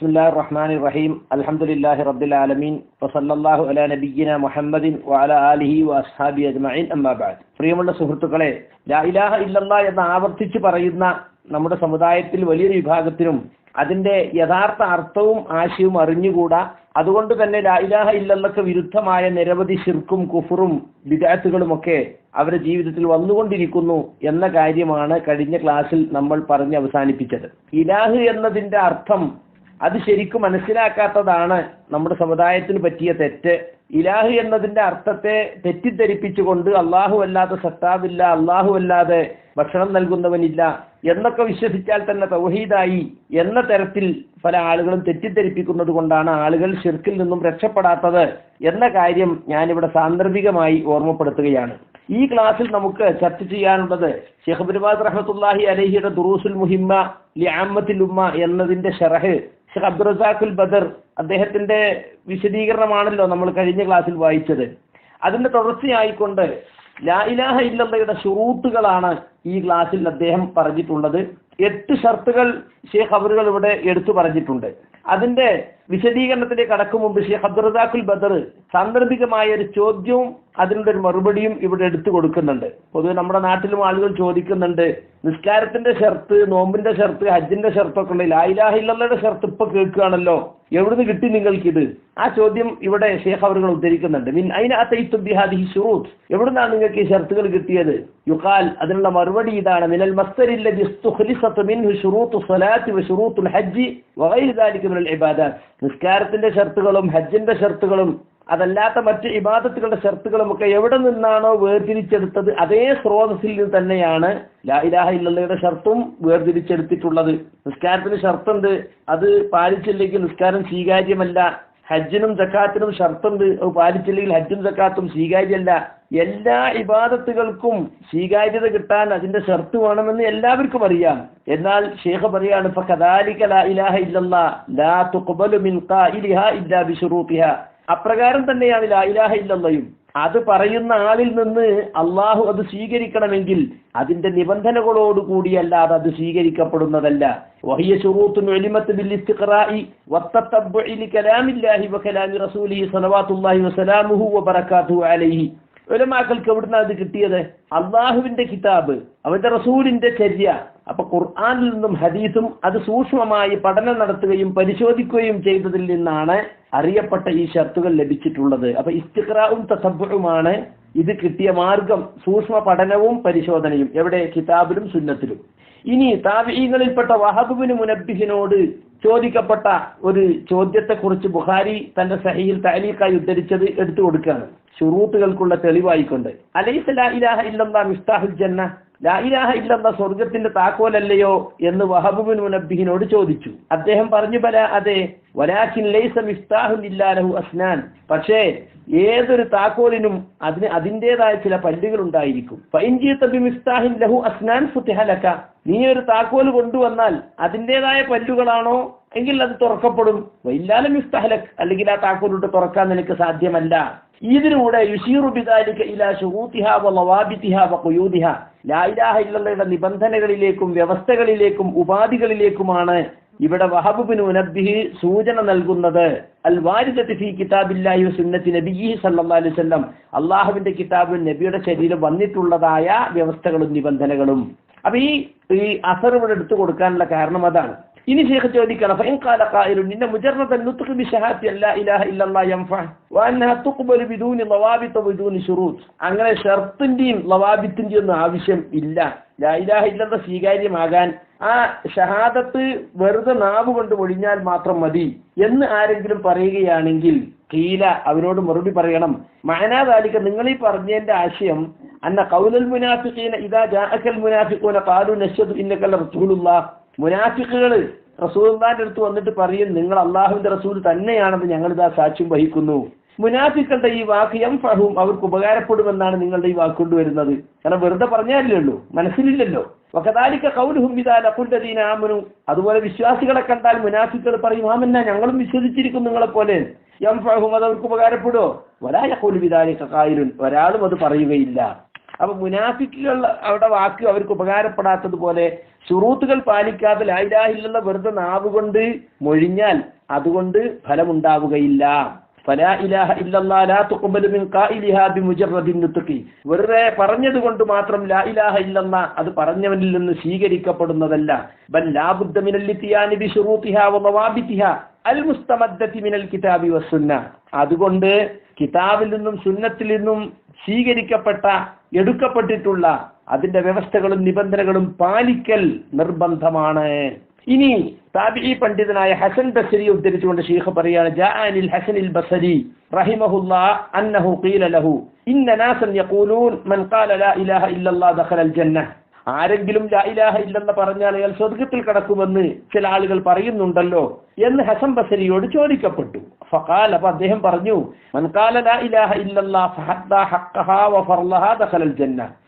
بسم الله الرحمن الرحيم الحمد لله رب العالمين وصلى الله على نبينا محمد وعلى آله وأصحابه أجمعين أما بعد പ്രിയമുള്ള സുഹൃത്തുക്കളെ ലാ ഇലാഹ ഇല്ലല്ലാ എന്ന് ആവർത്തിച്ച് പറയുന്ന നമ്മുടെ സമുദായത്തിൽ വലിയൊരു വിഭാഗത്തിനും അതിന്റെ യഥാർത്ഥ അർത്ഥവും ആശയവും അറിഞ്ഞുകൂടാ അതുകൊണ്ട് തന്നെ ലാ ഇലാഹ ഇല്ലല്ലക്ക് വിരുദ്ധമായ നിരവധി ശിർക്കും കുഫറും വിദാത്തുകളുമൊക്കെ അവരുടെ ജീവിതത്തിൽ വന്നുകൊണ്ടിരിക്കുന്നു എന്ന കാര്യമാണ് കഴിഞ്ഞ ക്ലാസ്സിൽ നമ്മൾ പറഞ്ഞ് അവസാനിപ്പിച്ചത് ഇലാഹ് എന്നതിന്റെ അർത്ഥം അത് ശരിക്കും മനസ്സിലാക്കാത്തതാണ് നമ്മുടെ സമുദായത്തിന് പറ്റിയ തെറ്റ്. ഇലാഹ് എന്നതിന്റെ അർത്ഥത്തെ തെറ്റിദ്ധരിപ്പിച്ചുകൊണ്ട് അള്ളാഹു അല്ലാതെ സത്താവില്ല അള്ളാഹു അല്ലാതെ ഭക്ഷണം നൽകുന്നവനില്ല എന്നൊക്കെ വിശ്വസിച്ചാൽ തന്നെ തൗഹീദായി എന്ന തരത്തിൽ പല ആളുകളും തെറ്റിദ്ധരിപ്പിക്കുന്നത് കൊണ്ടാണ് ആളുകൾ ഷിർക്കിൽ നിന്നും രക്ഷപ്പെടാത്തത് എന്ന കാര്യം ഞാനിവിടെ സാന്ദർഭികമായി ഓർമ്മപ്പെടുത്തുകയാണ്. ഈ ക്ലാസ്സിൽ നമുക്ക് ചർച്ച ചെയ്യാനുള്ളത് ബിർബാസ് റഹ്മത്തുല്ലാഹി അലഹിയുടെ ദുറൂസുൽ മുഹിമ്മ ലിയാമത്തിൽ ഉമ്മ എന്നതിന്റെ ഷറഹ് ഷെയ്ഖ് അബ്ദുറസാഖുൽ ബദർ അദ്ദേഹത്തിന്റെ വിശദീകരണമാണല്ലോ നമ്മൾ കഴിഞ്ഞ ക്ലാസ്സിൽ വായിച്ചത്. അതിന്റെ തുടർച്ചയായിക്കൊണ്ട് ലാ ഇലാഹ ഇല്ലയുടെ ഷുറൂത്തുകളാണ് ഈ ക്ലാസ്സിൽ അദ്ദേഹം പറഞ്ഞിട്ടുള്ളത്. എട്ട് ഷർത്തുകൾ ഷെയ്ഖ് അവറുകൾ ഇവിടെ എടുത്തു പറഞ്ഞിട്ടുണ്ട്. അതിന്റെ വിശദീകരണത്തിലേക്ക് കടക്കും മുമ്പ് ഷെയ്ഖ് അബ്ദുറദാഖുൽ ബദർ സാന്ദർഭികമായ ഒരു ചോദ്യവും അതിനുള്ള ഒരു മറുപടിയും ഇവിടെ എടുത്തു കൊടുക്കുന്നുണ്ട്. പൊതുവെ നമ്മുടെ നാട്ടിലും ആളുകൾ ചോദിക്കുന്നുണ്ട് നിസ്കാരത്തിന്റെ ഷർത്ത് നോമ്പിന്റെ ഷർത്ത് ഹജ്ജിന്റെ ഷർത്തൊക്കെ ഉണ്ട് ലായിലാഹില്ലയുടെ ഷർത്ത് ഇപ്പൊ കേൾക്കുകയാണല്ലോ എവിടുന്ന് കിട്ടി നിങ്ങൾക്കിത്? ആ ചോദ്യം ഇവിടെ ഷേഖ് അവർ ഉദ്ധരിക്കുന്നുണ്ട്. മിൻ എവിടുന്നാണ് നിങ്ങൾക്ക് ഈ ഷർത്തുകൾ കിട്ടിയത്? യുഖാൽ അതിനുള്ള മറുപടി ഇതാണ്. മിനൽ മസ്തരില്ലദി നിസ്കാരത്തിന്റെ ഷർത്തുകളും ഹജ്ജിന്റെ ഷർത്തുകളും അതല്ലാത്ത മറ്റ് ഇബാദത്തുകളുടെ ഷർത്തുകളും ഒക്കെ എവിടെ നിന്നാണോ വേർതിരിച്ചെടുത്തത് അതേ സ്രോതസ്സിൽ നിന്ന് തന്നെയാണ് ലാ ഇലാഹ ഇല്ലയുടെ ഷർത്തും വേർതിരിച്ചെടുത്തിട്ടുള്ളത്. നിസ്കാരത്തിന് ഷർത്തുണ്ട്. അത് പാലിച്ചില്ലെങ്കിൽ നിസ്കാരം സ്വീകാര്യമല്ല. ഹജ്ജിനും ജക്കാത്തിനും ഷർത്തുണ്ട്. അത് പാലിച്ചില്ലെങ്കിൽ ഹജ്ജും ജക്കാത്തും സ്വീകാര്യമല്ല. എല്ലാ ഇബാദത്തുകൾക്കും സ്വീകാര്യത കിട്ടാൻ അതിന്റെ ഷർത്ത് വേണമെന്ന് എല്ലാവർക്കും അറിയാം. എന്നാൽ ഷേഖ് പറയാണ് ഇപ്പൊ ലാ ഇലാഹ ഇല്ലല്ലാ മിൻ അപ്രകാരം തന്നെയാണ് ലാ ഇലാഹ ഇല്ലല്ലയും. അത് പറയുന്ന ആളിൽ നിന്ന് അള്ളാഹു അത് സ്വീകരിക്കണമെങ്കിൽ അതിന്റെ നിബന്ധനകളോടുകൂടിയല്ലാതെ അത് സ്വീകരിക്കപ്പെടുന്നതല്ല. വഹിയ ബിൽ ഇസ്തിഖറാഇ വകലാമി റസൂലിഹി വസലാമുഹു വബറകാതുഹു അലൈഹി. ഉലമാക്കൾക്ക് എവിടുന്ന അത് കിട്ടിയത്? അള്ളാഹുവിന്റെ കിതാബ് അവന്റെ റസൂലിന്റെ ചര്യ. അപ്പൊ ഖുർആാനിൽ നിന്നും ഹദീസും അത് സൂക്ഷ്മമായി പഠനം നടത്തുകയും പരിശോധിക്കുകയും ചെയ്തതിൽ നിന്നാണ് അറിയപ്പെട്ട ഈ ഷർത്തുകൾ ലഭിച്ചിട്ടുള്ളത്. അപ്പൊ ഇസ്തിഖ്റാവും തസബുമാണ് ഇത് കിട്ടിയ മാർഗം. സൂക്ഷ്മ പഠനവും പരിശോധനയും എവിടെ? കിതാബിലും സുന്നത്തിലും. ഇനി താവീങ്ങളിൽപ്പെട്ട വഹബുബിന് മുനബിഹിനോട് ചോദിക്കപ്പെട്ട ഒരു ചോദ്യത്തെക്കുറിച്ച് ബുഹാരി തന്റെ സഹിയിൽ താലീഖായി ഉദ്ധരിച്ചത് എടുത്തു കൊടുക്കുകയാണ്. ഷുറൂത്തുകൾക്കുള്ള തെളിവായിക്കൊണ്ട്. അലൈസ് ലാ ഇലാഹ ഇല്ലല്ലാ മിഫ്താഹുൽ ജന്ന ലാ ഇലാഹ ഇല്ലല്ലാ സ്വർഗത്തിന്റെ താക്കോലല്ലയോ എന്ന് വഹബുബിൻ മുനബ്ബിഹിനോട് ചോദിച്ചു. അദ്ദേഹം പറഞ്ഞു പല അതെ. വലാഖിൻ ലൈസ മിസ്താഹുൽ ഇല്ലാലഹു അസ്നാൻ. പക്ഷേ ഏതൊരു താക്കോലിനും അതിന് അതിന്റെതായ ചില പല്ലുകൾ ഉണ്ടായിരിക്കും മിസ്താഹിൻ ലഹു അസ്നാൻ ഫുത്തിഹലക്ക നീ ഒരു താക്കോൽ കൊണ്ടുവന്നാൽ അതിന്റെതായ പല്ലുകളാണോ എങ്കിൽ അത് തുറക്കപ്പെടും. വൈല്ലാലും ഇസ്തഹലക് അല്ലെങ്കിൽ ആ താക്കോലിട്ട് തുറക്കാൻ നിനക്ക് സാധ്യമല്ല. ഇതിലൂടെ യുഷീറു ബിദാലിക ഇലാ ഷുറൂത്തിഹ വ ലവാബിതിഹ ലാ ഇലാഹ ഇല്ലല്ലയുടെ നിബന്ധനകളിലേക്കും വ്യവസ്ഥകളിലേക്കും ഉപാധികളിലേക്കുമാണ് ഇവിടെ വഹബുബിന് സൂചന നൽകുന്നത്. അൽ വാരിദത്തി ഫി കിതാബില്ലാഹി സുന്നത്തി നബിഹി സല്ലല്ലാഹു അലൈഹി വസല്ലം. അള്ളാഹുവിന്റെ കിതാബ് നബിയുടെ ശരീരം വന്നിട്ടുള്ളതായ വ്യവസ്ഥകളും നിബന്ധനകളും. അപ്പൊ ഈ ഈ അസർ ഇവിടെ എടുത്തു കൊടുക്കാനുള്ള കാരണം അതാണ്. ഇനി ശേഖ ചോദിക്കണം ശുറൂത്ത് അങ്ങനെ ഷർത്തിന്റെയും ലവാബിത്തിന്റെയും ഒന്നും ആവശ്യം ഇല്ല. ലാ ഇലാഹ ഇല്ലല്ലാഹ് സ്വീകാര്യമാകാൻ ആ ഷഹാദത്ത് വെറുതെ നാവ് കൊണ്ട് ഒഴിഞ്ഞാൽ മാത്രം മതി എന്ന് ആരെങ്കിലും പറയുകയാണെങ്കിൽ കീല അവരോട് മറുപടി പറയണം. മഅനാദാലിക നിങ്ങൾ ഈ പറഞ്ഞതിന്റെ ആശയം അന്ന കൗലൽ മുനാഫിഖീന ഇതാ ജാഅക്കൽ മുനാഫിഖൂന ഖാലു നശ്ഹദു ഇന്നക റസൂലുള്ളാഹ് മുനാഫിക്കുകൾ റസൂലിന്റെ അടുത്ത് വന്നിട്ട് പറയും നിങ്ങൾ അള്ളാഹുവിന്റെ റസൂൽ തന്നെയാണെന്ന് ഞങ്ങൾ ഇതാ സാക്ഷ്യം വഹിക്കുന്നു. മുനാഫിക്കളുടെ ഈ വാക്ക് എം ഫഹും അവർക്ക് ഉപകാരപ്പെടുമെന്നാണ് നിങ്ങളുടെ ഈ വാക്ക് വരുന്നത് കാരണം വെറുതെ പറഞ്ഞാലേ ഉള്ളൂ മനസ്സിലില്ലല്ലോ കൗലഹും കൗലുഹും വിദാലഖുല്ലദീന ആമനു. അതുപോലെ വിശ്വാസികളെ കണ്ടാൽ മുനാഫിക്കൾ പറയും ആമന്ന ഞങ്ങളും വിശ്വസിച്ചിരിക്കും നിങ്ങളെ പോലെ എം ഫഹും അത് അവർക്ക് ഉപകാരപ്പെടുമോ വലായ കൗലു വിദാലിക്ക കായലും ഒരാളും അത് പറയുകയില്ല. അപ്പൊ മുനാഫിക്കുകൾ അവിടെ വാക്ക് അവർക്ക് ഉപകാരപ്പെടാത്തതുപോലെ ഷുറൂത്തുകൾ പാലിക്കാതെ ലായിലാഹില്ലുള്ള വെറുതെ നാവുകൊണ്ട് മൊഴിഞ്ഞാൽ അതുകൊണ്ട് ഫലമുണ്ടാവുകയില്ല. വെറുതെ പറഞ്ഞത് കൊണ്ട് മാത്രം ലാ ഇലാഹ ഇല്ലെന്ന അത് പറഞ്ഞവനിൽ നിന്ന് സ്വീകരിക്കപ്പെടുന്നതല്ല. ബൽ മിനൽ കിതാബി അതുകൊണ്ട് കിതാബിൽ നിന്നും സുന്നത്തിൽ നിന്നും സ്വീകരിക്കപ്പെട്ട എടുക്കപ്പെട്ടിട്ടുള്ള അതിന്റെ വ്യവസ്ഥകളും നിബന്ധനകളും പാലിക്കൽ നിർബന്ധമാണ്. ഇനി താബിഈ പണ്ഡിതനായ ഹസൻ ബസരി ഉദ്ധരിച്ചുകൊണ്ട് ഷീഖ് പറയാണ് ജാഅനിൽ ഹസനിൽ ബസരി റഹിമഹുല്ലാ അന്നഹു ഖീല ലഹു ഇന്ന നാസൻ യഖൂലൂൻ മൻ ഖാല ലാ ഇലാഹ ഇല്ലല്ലാഹ് ദഖലൽ ജന്നah ആരെങ്കിലും ലായിലാഹ ഇല്ലെന്ന് പറഞ്ഞാൽ അയാൾ സ്വർഗത്തിൽ കടക്കുമെന്ന് ചില ആളുകൾ പറയുന്നുണ്ടല്ലോ എന്ന് ഹസൻ ബസരിയോട് ചോദിക്കപ്പെട്ടു. ഫഖാൽ അപ്പൊ അദ്ദേഹം പറഞ്ഞു മൻ ഖാല ലാ ഇലാഹ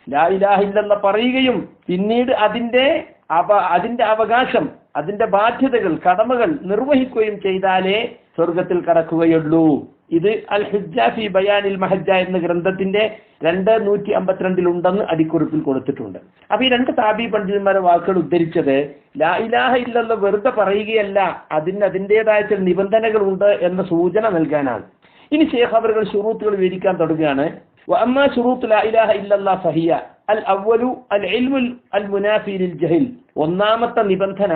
ലാ ഇലാഹ ഇല്ലെന്ന് പറയുകയും പിന്നീട് അതിന്റെ അവ അതിന്റെ അവകാശം അതിന്റെ ബാധ്യതകൾ കടമകൾ നിർവഹിക്കുകയും ചെയ്താലേ സ്വർഗത്തിൽ കടക്കുകയുള്ളൂ. ഇത് അൽ ഹുജ ഫി ബയാനിൽ മഹജ എന്ന ഗ്രന്ഥത്തിന്റെ രണ്ട് നൂറ്റി അമ്പത്തിരണ്ടിൽ ഉണ്ടെന്ന് അടിക്കുറിപ്പിൽ കൊടുത്തിട്ടുണ്ട്. അപ്പൊ ഈ രണ്ട് താബി പണ്ഡിതന്മാരെ വാക്കുകൾ ഉദ്ധരിച്ചത് ലാ ഇലാഹ ഇല്ലെന്ന് വെറുതെ പറയുകയല്ല അതിന് അതിന്റെതായ ചില നിബന്ധനകൾ ഉണ്ട് എന്ന സൂചന നൽകാനാണ്. ഇനി ഷേഖ് അവരുകൾ ഷുറൂത്തുകൾ വിവരിക്കാൻ തുടങ്ങുകയാണ്. وأما شروط لا إله إلا الله فهي الأول العلم المنافي للجهل ഒന്നാമത്തെ നിബന്ധന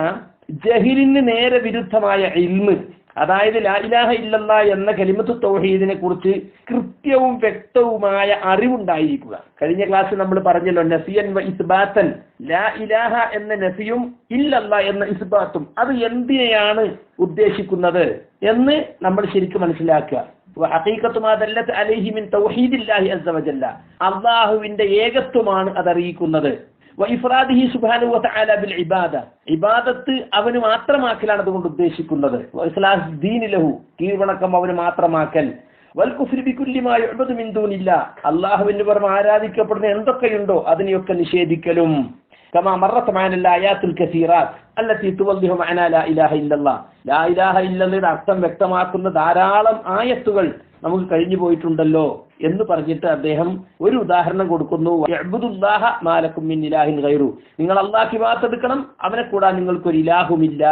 ജഹിലിന് നേരെ വിരുദ്ധമായ ഇൽമ് അതായത് ലാ ഇലാഹ ഇല്ലല്ല എന്ന കലിമത്ത് തൗഹീദിനെ കുറിച്ച് കൃത്യവും വ്യക്തവുമായ അറിവുണ്ടായിരിക്കുക. കഴിഞ്ഞ ക്ലാസ്സിൽ നമ്മൾ പറഞ്ഞല്ലോ നസിയൻ വ ഇസ്ബാത്തൻ. ലാ ഇലാഹ എന്ന നസിയും ഇല്ലല്ല എന്ന ഇസ്ബാത്തും. അത് എന്തിനെയാണ് ഉദ്ദേശിക്കുന്നത് എന്ന് നമ്മൾ ശരിക്കും മനസ്സിലാക്കുക. ഹഖീഖത്തുമാതല്ലത്ത് അലൈഹി മിൻ തൗഹീദില്ലാഹി അസ്സ വജല്ല. അള്ളാഹുവിന്റെ ഏകത്വമാണ് അത് അറിയിക്കുന്നത് വൈഫ്രാദിഹി സുബ്ഹാനഹു വതആല ബിൽ ഇബാദ ഇബാദത്ത് അവന് മാത്രമാക്കലാണ് അതുകൊണ്ട് ഉദ്ദേശിക്കുന്നത് ഇസ്ലാഹ് ദീനിലഹു കീഴ്വണക്കം അവന് മാത്രമാക്കൽ വൽ കുഫ്രി ബികുല്ലി മാ യുഅബദു മിൻ ദൂനില്ല അല്ലാഹുവിന് പുറമെ ആരാധിക്കപ്പെടുന്ന എന്തൊക്കെയുണ്ടോ അതിനെയൊക്കെ നിഷേധിക്കലും كما مرت معنا الآيات الكثيرات التي توضح معنى لا إله إلا الله لا إله إلا الله അർത്ഥം വ്യക്തമാക്കുന്ന ധാരാളം ആയത്തുകൾ നമുക്ക് കഴിഞ്ഞു പോയിട്ടുണ്ടല്ലോ എന്ന് പറഞ്ഞിട്ട് അദ്ദേഹം ഒരു ഉദാഹരണം കൊടുക്കുന്നു. ഗൈറു. നിങ്ങൾ അള്ളാഹി വാത്തെടുക്കണം അവനെ കൂടാൻ നിങ്ങൾക്കൊരു ഇലാഹുമില്ല.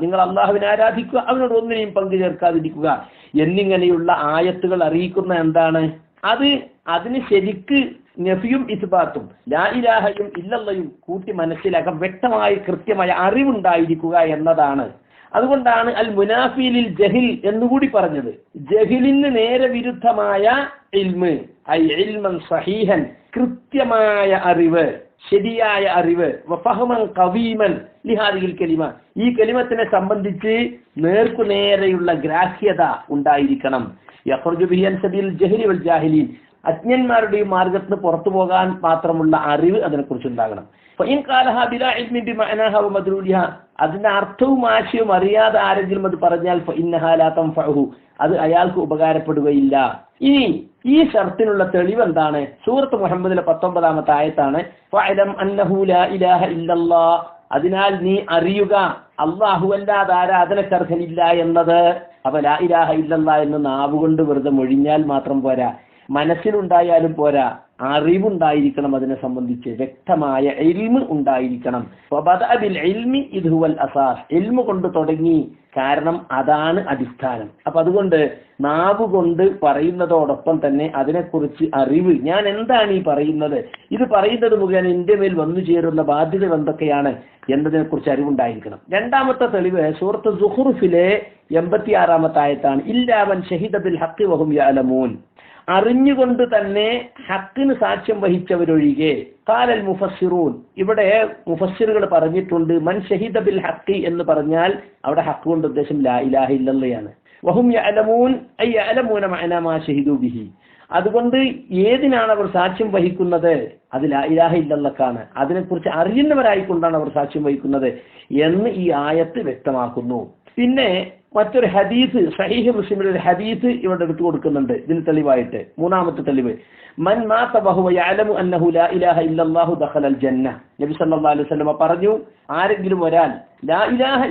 നിങ്ങൾ അള്ളാഹുവിനെ ആരാധിക്കുക അവനോട് ഒന്നിനെയും പങ്കു ചേർക്കാതിരിക്കുക. എന്നിങ്ങനെയുള്ള ആയത്തുകൾ അറിയിക്കുന്ന എന്താണ്? അത് അതിന് ശരിക്ക് നഫിയും ഇസ്ബാത്തും ലാ ഇലാഹയും ഇല്ലല്ലയും കൂട്ടി മനസ്സിലാക്കാൻ വ്യക്തമായി കൃത്യമായ അറിവുണ്ടായിരിക്കുക എന്നതാണ്. അതുകൊണ്ടാണ് അൽ മുനാഫിലിൽ ജഹിൽ എന്നുകൂടി പറഞ്ഞത്. ജഹിലിന് നേരെ വിരുദ്ധമായ ഇൽമ് സഹീഹൻ കൃത്യമായ അറിവ് ശരിയായ അറിവ് കവീമൻ ലിഹാദിൽ കലിമ. ഈ കലിമത്തിനെ സംബന്ധിച്ച് നേർക്കുനേരെയുള്ള ഗ്രാഹ്യത ഉണ്ടായിരിക്കണം. അജ്ഞന്മാരുടെയും മാർഗത്തിന് പുറത്തു പോകാൻ മാത്രമുള്ള അറിവ് അതിനെക്കുറിച്ച് ഉണ്ടാകണം. അതിന്റെ അർത്ഥവും ആശയവും അറിയാതെ ആരെങ്കിലും അത് പറഞ്ഞാൽ അത് അയാൾക്ക് ഉപകാരപ്പെടുകയില്ല. ഇനി ഈ ഷർത്തിനുള്ള തെളിവ് എന്താണ് സൂറത്ത് മുഹമ്മദിലെ പത്തൊമ്പതാമത്തെ ആയത്താണ് അതിനാൽ നീ അറിയുക അള്ളാഹു അല്ലാതെ ആരാധനക്കർഹനില്ല എന്നത്. അപ്പൊ ലാ ഇലാഹ ഇല്ലല്ലാ എന്ന് നാവുകൊണ്ട് വെറുതെ മൊഴിഞ്ഞാൽ മാത്രം പോരാ. മനസ്സിലുണ്ടായാലും പോരാ അറിവുണ്ടായിരിക്കണം അതിനെ സംബന്ധിച്ച്. വ്യക്തമായ എൽമ് ഉണ്ടായിരിക്കണം. ബിൽ ഇൽമി ഇത് ഹുവൽ അസാസ്. എൽമ് കൊണ്ട് തുടങ്ങി. കാരണം അതാണ് അടിസ്ഥാനം. അപ്പൊ അതുകൊണ്ട് നാവ് കൊണ്ട് പറയുന്നതോടൊപ്പം തന്നെ അതിനെക്കുറിച്ച് അറിവ്. ഞാൻ എന്താണ് ഈ പറയുന്നത്? ഇത് പറയുന്നത് മുഖേന എന്റെ മേൽ വന്നു ചേരുന്ന ബാധ്യത എന്തൊക്കെയാണ് എന്നതിനെ കുറിച്ച് അറിവുണ്ടായിരിക്കണം. രണ്ടാമത്തെ തെളിവ് സുഹൃത്ത് സുഹുറുഫിലെ എൺപത്തി ആറാമത്തായത്താണ് ഇല്ലാവൻ ഷഹിദബിൽ ഹക്കി വഹും യാലമൂൻ അറിഞ്ഞുകൊണ്ട് തന്നെ ഹക്കിന് സാക്ഷ്യം വഹിച്ചവരൊഴികെ. കാലൽ മുഫസ്സിറൂൻ. ഇവിടെ മുഫസ്സിറുകൾ പറഞ്ഞിട്ടുണ്ട് മൻ ഷഹിദ ബിൽ ഹക്കി എന്ന് പറഞ്ഞാൽ അവിടെ ഹക്ക് കൊണ്ട് ഉദ്ദേശം ലാ ഇലാഹ വഹും ബിഹി. അതുകൊണ്ട് ഏതിനാണ് അവർ സാക്ഷ്യം വഹിക്കുന്നത്? അത് ലാ ഇലാഹ ഇല്ലല്ലക്കാണ്. അതിനെക്കുറിച്ച് അറിയുന്നവരായിക്കൊണ്ടാണ് അവർ സാക്ഷ്യം വഹിക്കുന്നത് എന്ന് ഈ ആയത്ത് വ്യക്തമാക്കുന്നു. പിന്നെ മറ്റൊരു ഹദീസ് സഹീഹ് മുസ്ലിമിന്റെ ഒരു ഹദീസ് ഇവിടെ എടുത്തു കൊടുക്കുന്നുണ്ട്. ഇതിന് തെളിവായിട്ട്. മൂന്നാമത്തെ തെളിവ്. മൻ നബി സല്ലല്ലാഹു അലൈഹി പറഞ്ഞു ആരെങ്കിലും ഒരാൾ ലാ ഇലാഹ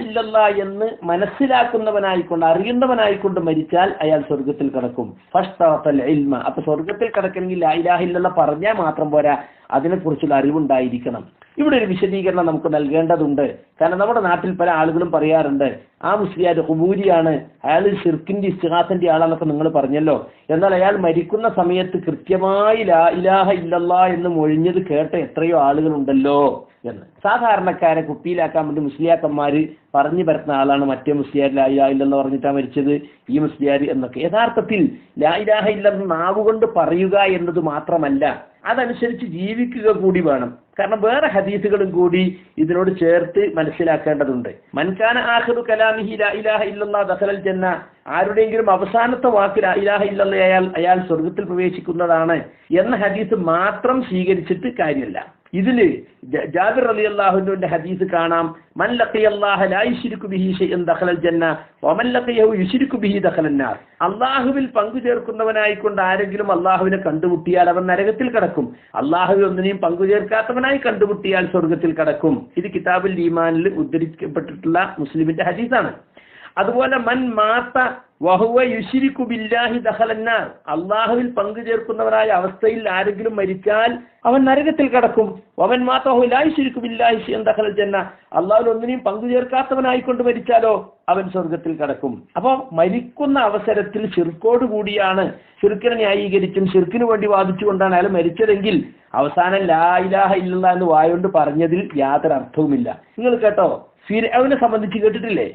എന്ന് മനസ്സിലാക്കുന്നവനായിക്കൊണ്ട് അറിയുന്നവനായിക്കൊണ്ട് മരിച്ചാൽ അയാൾ സ്വർഗത്തിൽ കിടക്കും. ഇൽമ. അപ്പൊ സ്വർഗത്തിൽ കിടക്കണമെങ്കിൽ ലാ ഇലാഹ ഇല്ലല്ല പറഞ്ഞാൽ മാത്രം പോരാ. അതിനെക്കുറിച്ചുള്ള അറിവുണ്ടായിരിക്കണം. ഇവിടെ ഒരു വിശദീകരണം നമുക്ക് നൽകേണ്ടതുണ്ട്. കാരണം നമ്മുടെ നാട്ടിൽ പല ആളുകളും പറയാറുണ്ട് ആ മുസ്ലിയാർ ഹുബൂരിയാണ് അയാൾ ഷിർക്കിന്റെ ഇസ്തിഹാസന്റെ ആളാന്നൊക്കെ നിങ്ങൾ പറഞ്ഞല്ലോ. എന്നാൽ അയാൾ മരിക്കുന്ന സമയത്ത് കൃത്യമായി ലാ ഇലാഹ ഇല്ലല്ലാ എന്ന് മൊഴിഞ്ഞത് കേട്ട എത്രയോ ആളുകളുണ്ടല്ലോ. എന്ന്. സാധാരണക്കാരെ കുപ്പിയിലാക്കാൻ വേണ്ടി മുസ്ലിയാക്കന്മാര് പറഞ്ഞു പരത്തുന്ന ആളാണ് മറ്റേ മുസ്ലിയാർ ലായിലാഹ ഇല്ലെന്ന് പറഞ്ഞിട്ടാ മരിച്ചത് ഈ മുസ്ലിയാർ എന്നൊക്കെ. യഥാർത്ഥത്തിൽ ലാ ഇലാഹ ഇല്ലെന്ന് നാവുകൊണ്ട് പറയുക എന്നത് മാത്രമല്ല അതനുസരിച്ച് ജീവിക്കുക കൂടി വേണം. കാരണം വേറെ ഹദീസുകളും കൂടി ഇതിനോട് ചേർത്ത് മനസ്സിലാക്കേണ്ടതുണ്ട്. മൻകാന ആഖിറു കലാമിഹി ലാ ഇലാഹ ഇല്ലല്ലാ ദഖലൽ ജന്ന ആരുടെയെങ്കിലും അവസാനത്തെ വാക്ക് ലാ ഇലാഹ അയാൾ അയാൾ സ്വർഗത്തിൽ പ്രവേശിക്കുന്നതാണ് എന്ന ഹദീസ് മാത്രം സ്വീകരിച്ചിട്ട് കാര്യമില്ല. ഇതിൽ ജാബിർ അലി അള്ളാഹുവിന്റെ ഹദീസ് കാണാം. അള്ളാഹുവിൽ പങ്കു ചേർക്കുന്നവനായിക്കൊണ്ട് ആരെങ്കിലും അള്ളാഹുവിനെ കണ്ടുമുട്ടിയാൽ അവൻ നരകത്തിൽ കടക്കും. അള്ളാഹുവിൽ ഒന്നിനെയും പങ്കു ചേർക്കാത്തവനായി കണ്ടുമുട്ടിയാൽ സ്വർഗത്തിൽ കടക്കും. ഇത് കിതാബുൽ ഈമാനിൽ ഉദ്ധരിക്കപ്പെട്ടിട്ടുള്ള മുസ്ലിമിന്റെ ഹദീസാണ്. അതുപോലെ മൻ മാത്ത വഹുവ ബില്ലാഹി അള്ളാഹുവിൽ പങ്കു ചേർക്കുന്നവരായ അവസ്ഥയിൽ ആരെങ്കിലും മരിച്ചാൽ അവൻ നരകത്തിൽ കടക്കും. അവൻ മാത്രം ബില്ലാഹി ജന്ന. അള്ളാഹുൽ ഒന്നിനെയും പങ്കു ചേർക്കാത്തവനായിക്കൊണ്ട് മരിച്ചാലോ അവൻ സ്വർഗത്തിൽ കടക്കും. അപ്പൊ മരിക്കുന്ന അവസരത്തിൽ ഷിർക്കോട് കൂടിയാണ് ഷിർക്കിനെ ന്യായീകരിച്ചും ഷിർക്കിന് വേണ്ടി വാദിച്ചുകൊണ്ടാണ് അയാൾ മരിച്ചതെങ്കിൽ അവസാനം ലാ ഇലാഹ ഇല്ലല്ലാ എന്ന് വായോണ്ട് പറഞ്ഞതിൽ യാതൊരു അർത്ഥവുമില്ല നിങ്ങൾ കേട്ടോ? ഫിരൗനെ സംബന്ധിച്ച് കേട്ടിട്ടില്ലേ?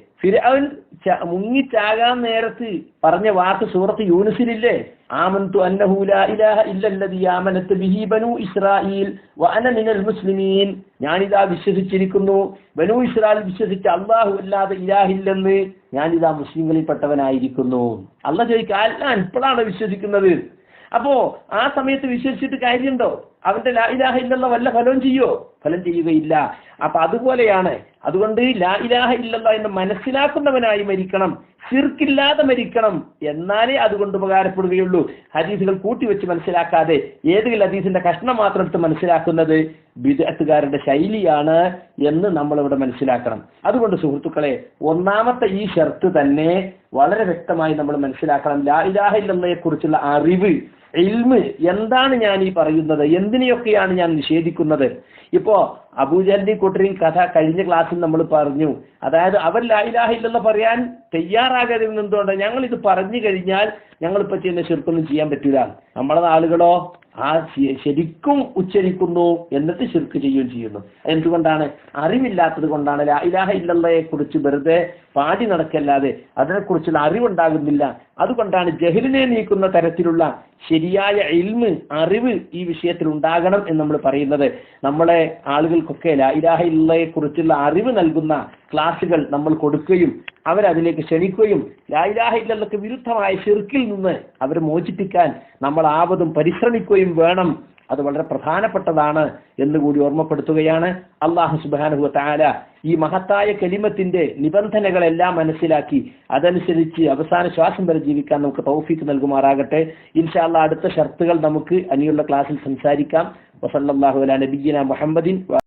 ച- മുങ്ങിച്ചാകാൻ നേരത്ത് പറഞ്ഞ വാക്ക് സൂറത്ത് യൂനുസിലില്ലേ? ആമന്തു അന്നഹു ലാ ഇലാഹ ഇല്ലല്ലദി ആമനത്ത് ബിഹി ഇസ്രായീൽ വഅന മിനൽ മുസ്ലിമീൻ. ഞാനിതാ വിശ്വസിച്ചിരിക്കുന്നു. ബനു ഇസ്രായേൽ വിശ്വസിച്ച അള്ളാഹു അല്ലാതെ ഇലാഹില്ലെന്ന് ഞാനിതാ മുസ്ലിങ്ങളിൽ പെട്ടവനായിരിക്കുന്നു അള്ള ചോദിക്കുക അല്ല ഇപ്പോഴാണ് വിശ്വസിക്കുന്നത്? അപ്പോ ആ സമയത്ത് വിശ്വസിച്ചിട്ട് കാര്യമുണ്ടോ? അവന്റെ ലാ ഇലാഹ ഇല്ലല്ല വല്ല ഫലവും ചെയ്യോ? ഫലം ചെയ്യുകയില്ല. അപ്പൊ അതുപോലെയാണ്. അതുകൊണ്ട് ലാ ഇലാഹ ഇല്ലല്ല എന്ന് മനസ്സിലാക്കുന്നവനായി മരിക്കണം. സിർക്കില്ലാതെ മരിക്കണം. എന്നാലേ അതുകൊണ്ട് ഉപകാരപ്പെടുകയുള്ളൂ. ഹദീസുകൾ കൂട്ടിവെച്ച് മനസ്സിലാക്കാതെ ഏതെങ്കിലും ഹദീസിന്റെ കഷ്ണം മാത്രം എടുത്ത് മനസ്സിലാക്കുന്നത് വിദഗ്ധകാരുടെ ശൈലിയാണ് എന്ന് നമ്മൾ ഇവിടെ മനസ്സിലാക്കണം. അതുകൊണ്ട് സുഹൃത്തുക്കളെ ഒന്നാമത്തെ ഈ ഷർത്ത് തന്നെ വളരെ വ്യക്തമായി നമ്മൾ മനസ്സിലാക്കണം. ലാ ഇലാഹ കുറിച്ചുള്ള അറിവ് ഇൽമ് എന്താണ് ഞാൻ ഈ പറയുന്നത്? എന്തിനെയൊക്കെയാണ് ഞാൻ നിഷേധിക്കുന്നത്? ഇപ്പോ അബൂജാലിന്റെ കൂട്ടരെയും കഥ കഴിഞ്ഞ ക്ലാസ്സിൽ നമ്മൾ പറഞ്ഞു. അതായത് അവർ ലായിലാഹ ഇല്ലെന്ന് പറയാൻ തയ്യാറാകരുത് എന്തുകൊണ്ട് ഞങ്ങൾ ഇത് പറഞ്ഞു കഴിഞ്ഞാൽ ഞങ്ങൾ ഇപ്പൊ ചെയ്യുന്ന ചെറുപ്പൊന്നും ചെയ്യാൻ പറ്റൂല. നമ്മളെ ആളുകളോ ആ ശരിക്കും ഉച്ചരിക്കുന്നു എന്നിട്ട് ശിർക്ക് ചെയ്യുകയും ചെയ്യുന്നു. എന്തുകൊണ്ടാണ്? അറിവില്ലാത്തത് കൊണ്ടാണ്. ഇലാഹ ഇല്ലല്ലയെ കുറിച്ച് വെറുതെ പാടി നടക്കല്ലാതെ അതിനെക്കുറിച്ചുള്ള അറിവുണ്ടാകുന്നില്ല. അതുകൊണ്ടാണ് ജഹലിനെ നീക്കുന്ന തരത്തിലുള്ള ശരിയായ ഇൽമ് അറിവ് ഈ വിഷയത്തിൽ ഉണ്ടാകണം എന്ന് നമ്മൾ പറയുന്നത്. നമ്മളെ ആളുകൾക്കൊക്കെ ഇലാഹ കുറിച്ചുള്ള അറിവ് നൽകുന്ന ക്ലാസുകൾ നമ്മൾ കൊടുക്കുകയും അവരതിലേക്ക് ക്ഷണിക്കുകയും ലാ ഇലാഹ ഇല്ലല്ലക്ക് വിരുദ്ധമായ ഷിർക്കിൽ നിന്ന് അവരെ മോചിപ്പിക്കാൻ നമ്മൾ ആവതും പരിശ്രമിക്കുകയും വേണം. അത് വളരെ പ്രധാനപ്പെട്ടതാണ് എന്ന് കൂടി ഓർമ്മപ്പെടുത്തുകയാണ്. അള്ളാഹു സുബാനുഹു താല ഈ മഹത്തായ കലിമത്തിന്റെ നിബന്ധനകളെല്ലാം മനസ്സിലാക്കി അതനുസരിച്ച് അവസാന ശ്വാസം വരെ ജീവിക്കാൻ നമുക്ക് തൗഫീക്ക് നൽകുമാറാകട്ടെ. ഇൻഷാല്ല അടുത്ത ഷർത്തുകൾ നമുക്ക് അനിയുള്ള ക്ലാസ്സിൽ സംസാരിക്കാം. വസല്ലാഹു അല മുഹമ്മദിൻ